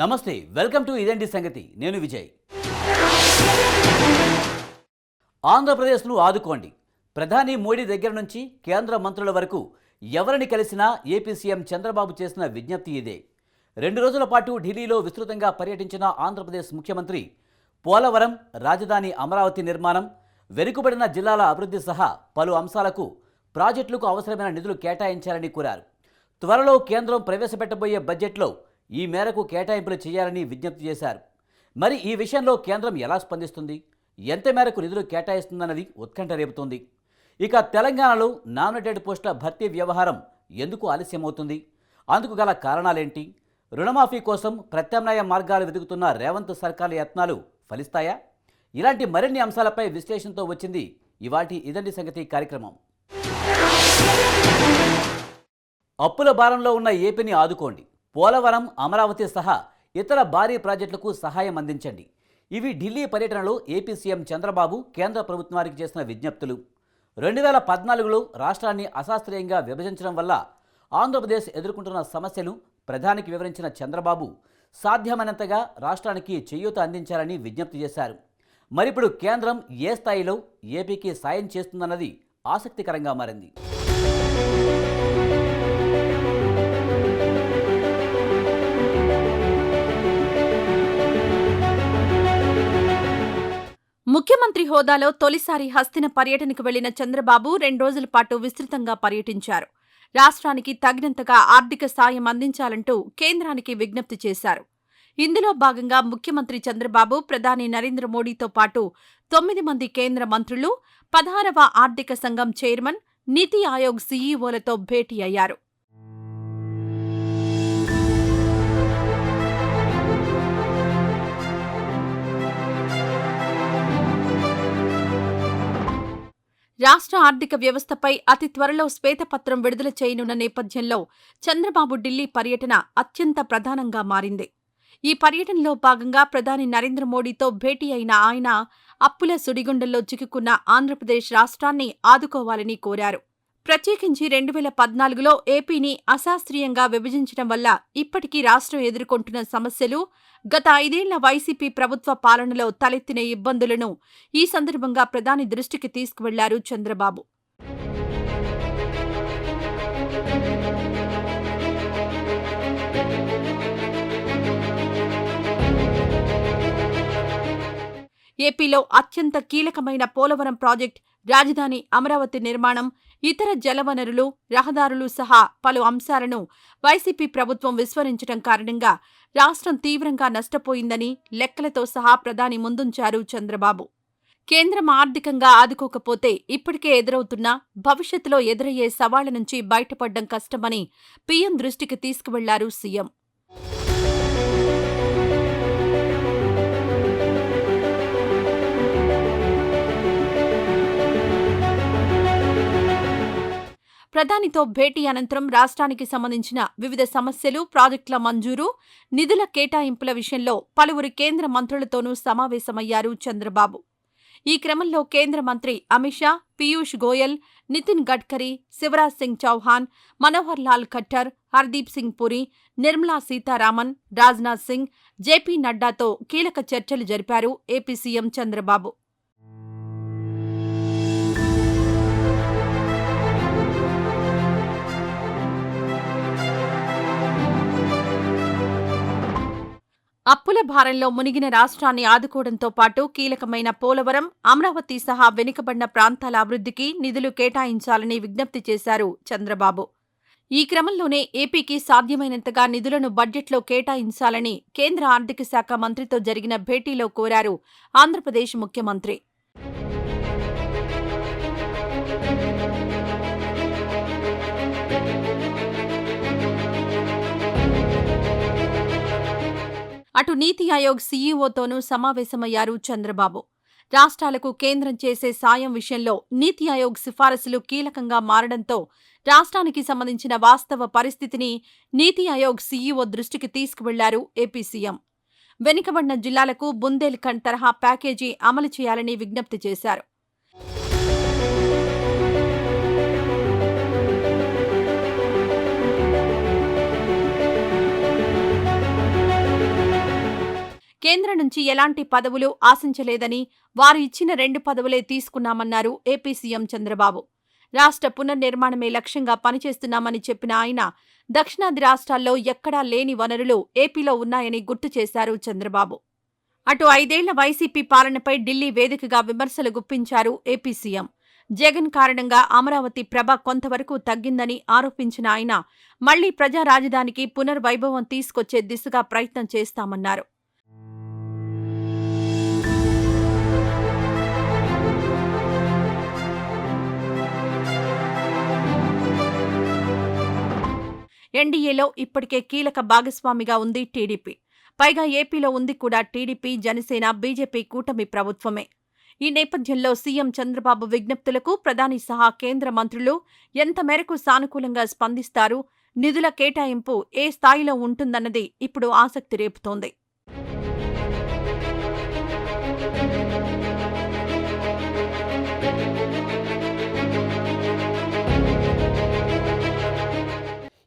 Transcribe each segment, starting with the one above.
నమస్తే welcome to ఇదండి సంగతి. నేను విజయ్. ఆంధ్రప్రదేశ్ను ఆదుకోండి. ప్రధాని మోడీ దగ్గర నుంచి కేంద్ర మంత్రుల వరకు ఎవరిని కలిసినా ఏపీ సీఎం చంద్రబాబు చేసిన విజ్ఞప్తి ఇదే. రెండు రోజుల పాటు ఢిల్లీలో విస్తృతంగా పర్యటించిన ఆంధ్రప్రదేశ్ ముఖ్యమంత్రి పోలవరం రాజధాని అమరావతి నిర్మాణం వెనుకబడిన జిల్లాల అభివృద్ధి సహా పలు అంశాలకు ప్రాజెక్టులకు అవసరమైన నిధులు కేటాయించాలని కోరారు. త్వరలో కేంద్రం ప్రవేశపెట్టబోయే బడ్జెట్లో ఈ మేరకు కేటాయింపులు చేయాలని విజ్ఞప్తి చేశారు. మరి ఈ విషయంలో కేంద్రం ఎలా స్పందిస్తుంది? ఎంత మేరకు నిధులు కేటాయిస్తుందన్నది ఉత్కంఠ రేపుతోంది. ఇక తెలంగాణలో నామినేటెడ్ పోస్టుల భర్తీ వ్యవహారం ఎందుకు ఆలస్యమవుతుంది? అందుకు గల కారణాలేంటి? రుణమాఫీ కోసం ప్రత్యామ్నాయ మార్గాలు వెతుకుతున్న రేవంత్ సర్కార్ యత్నాలు ఫలిస్తాయా? ఇలాంటి మరిన్ని అంశాలపై విశ్లేషణతో వచ్చింది ఇవాటి ఇదండి సంగతి కార్యక్రమం. అప్పుల భారంలో ఉన్న ఏపీని ఆదుకోండి. పోలవరం అమరావతి సహా ఇతర భారీ ప్రాజెక్టులకు సహాయం అందించండి. ఇవి ఢిల్లీ పర్యటనలో ఏపీ సీఎం చంద్రబాబు కేంద్ర ప్రభుత్వానికి చేసిన విజ్ఞప్తులు. రెండు వేల పద్నాలుగులో రాష్ట్రాన్ని అశాస్త్రీయంగా విభజించడం వల్ల ఆంధ్రప్రదేశ్ ఎదుర్కొంటున్న సమస్యలు ప్రధానికి వివరించిన చంద్రబాబు సాధ్యమైనంతగా రాష్ట్రానికి చేయూత అందించాలని విజ్ఞప్తి చేశారు. మరిప్పుడు కేంద్రం ఏ స్థాయిలో ఏపీకి సాయం చేస్తుందన్నది ఆసక్తికరంగా మారింది. ముఖ్యమంత్రి హోదాలో తొలిసారి హస్తిన పర్యటనకు వెళ్ళిన చంద్రబాబు రెండు రోజుల పాటు విస్తృతంగా పర్యటించారు. రాష్ట్రానికి తగినంతగా ఆర్థిక సాయం అందించాలంటూ కేంద్రానికి విజ్ఞప్తి చేశారు. ఇందులో భాగంగా ముఖ్యమంత్రి చంద్రబాబు ప్రధాని నరేంద్ర మోడీతో పాటు తొమ్మిది మంది కేంద్ర మంత్రులు పదహారవ ఆర్థిక సంఘం చైర్మన్ నీతి ఆయోగ్ సీఈఓలతో భేటీ అయ్యారు. రాష్ట్ర ఆర్థిక వ్యవస్థపై అతి త్వరలో శ్వేతపత్రం విడుదల చేయనున్న నేపథ్యంలో చంద్రబాబు ఢిల్లీ పర్యటన అత్యంత ప్రధానంగా మారింది. ఈ పర్యటనలో భాగంగా ప్రధాని నరేంద్ర మోడీతో భేటీ అయిన ఆయన అప్పుల సుడిగుండంలో చిక్కుకున్న ఆంధ్రప్రదేశ్ రాష్ట్రాన్ని ఆదుకోవాలని కోరారు. ప్రత్యేకించి రెండు వేల పద్నాలుగులో ఏపీని అశాస్త్రీయంగా విభజించడం వల్ల ఇప్పటికీ రాష్ట్రం ఎదుర్కొంటున్న సమస్యలు గత ఐదేళ్ళ వైసీపీ ప్రభుత్వ పాలనలో తలెత్తిన ఇబ్బందులను ఈ సందర్భంగా ప్రధాని దృష్టికి తీసుకువెళ్ళారు చంద్రబాబు. ఏపీలో అత్యంత కీలకమైన పోలవరం ప్రాజెక్ట్ రాజధాని అమరావతి నిర్మాణం ఇతర జలవనరులు రహదారులు సహా పలు అంశాలను వైసీపీ ప్రభుత్వం విస్మరించడం కారణంగా రాష్ట్రం తీవ్రంగా నష్టపోయిందని లెక్కలతో సహా ప్రధాని ముందుంచారు చంద్రబాబు. కేంద్రం ఆర్థికంగా ఆదుకోకపోతే ఇప్పటికే ఎదురవుతున్న భవిష్యత్తులో ఎదురయ్యే సవాళ్ళ నుంచి బయటపడ్డం కష్టమని పీఎం దృష్టికి తీసుకువెళ్ళారు సీఎం. ప్రధానితో భేటీ అనంతరం రాష్ట్రానికి సంబంధించిన వివిధ సమస్యలు ప్రాజెక్టుల మంజూరు నిధుల కేటాయింపుల విషయంలో పలువురు కేంద్ర మంత్రులతోనూ సమావేశమయ్యారు చంద్రబాబు. ఈ క్రమంలో కేంద్ర మంత్రి అమిత్ షా పీయూష్ గోయల్ నితిన్ గడ్కరీ శివరాజ్ సింగ్ చౌహాన్ మనోహర్ లాల్ ఖట్టర్ హర్దీప్ సింగ్ పురి నిర్మలా సీతారామన్ రాజ్నాథ్ సింగ్ జేపీ నడ్డాతో కీలక చర్చలు జరిపారు ఏపీ సీఎం చంద్రబాబు. అప్పుల భారంలో మునిగిన రాష్ట్రాన్ని ఆదుకోవడంతో పాటు కీలకమైన పోలవరం అమరావతి సహా వెనుకబడిన ప్రాంతాల అభివృద్ధికి నిధులు కేటాయించాలని విజ్ఞప్తి చేశారు చంద్రబాబు. ఈ క్రమంలోనే ఏపీకి సాధ్యమైనంతగా నిధులను బడ్జెట్లో కేటాయించాలని కేంద్ర ఆర్థిక శాఖ మంత్రితో జరిగిన భేటీలో కోరారు ఆంధ్రప్రదేశ్ ముఖ్యమంత్రి. అటు నీతి ఆయోగ్ సీఈఓతోనూ సమావేశమయ్యారు చంద్రబాబు. రాష్ట్రాలకు కేంద్రం చేసే సాయం విషయంలో నీతి ఆయోగ్ సిఫారసులు కీలకంగా మారడంతో రాష్ట్రానికి సంబంధించిన వాస్తవ పరిస్థితిని నీతి ఆయోగ్ సీఈఓ దృష్టికి తీసుకువెళ్ళారు ఏపీ సీఎం. వెనుకబడిన జిల్లాలకు బుందేల్ఖండ్ తరహా ప్యాకేజీ అమలు చేయాలని విజ్ఞప్తి చేశారు. కేంద్రం నుంచి ఎలాంటి పదవులు ఆశించలేదని వారు ఇచ్చిన రెండు పదవులే తీసుకున్నామన్నారు ఏపీ సీఎం చంద్రబాబు. రాష్ట్ర పునర్నిర్మాణమే లక్ష్యంగా పనిచేస్తున్నామని చెప్పిన ఆయన దక్షిణాది రాష్ట్రాల్లో ఎక్కడా లేని వనరులు ఏపీలో ఉన్నాయని గుర్తు చేశారు చంద్రబాబు. అటు ఐదేళ్ళ వైసీపీ పాలనపై ఢిల్లీ వేదికగా విమర్శలు గుప్పించారు ఏపీ సీఎం. జగన్ కారణంగా అమరావతి ప్రభ కొంతవరకు తగ్గిందని ఆరోపించిన ఆయన మళ్ళీ ప్రజా రాజధానికి పునర్వైభవం తీసుకొచ్చే దిశగా ప్రయత్నం చేస్తామన్నారు. ఎన్డీఏలో ఇప్పటికే కీలక భాగస్వామిగా ఉంది టీడీపీ. పైగా ఏపీలో ఉంది కూడా టీడీపీ జనసేన బీజేపీ కూటమి ప్రభుత్వమే. ఈ నేపథ్యంలో సీఎం చంద్రబాబు విజ్ఞప్తులకు ప్రధాని సహా కేంద్ర మంత్రులు ఎంత మేరకు సానుకూలంగా స్పందిస్తారు నిధుల కేటాయింపు ఏ స్థాయిలో ఉంటుందన్నది ఇప్పుడు ఆసక్తి రేపుతోంది.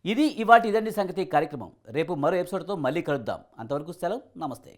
ఇది ఇవాటి ఇదండి సంగతి కార్యక్రమం రేపు మరో ఎపిసోడ్తో మళ్ళీ కలుద్దాం అంతవరకు సెలవు నమస్తే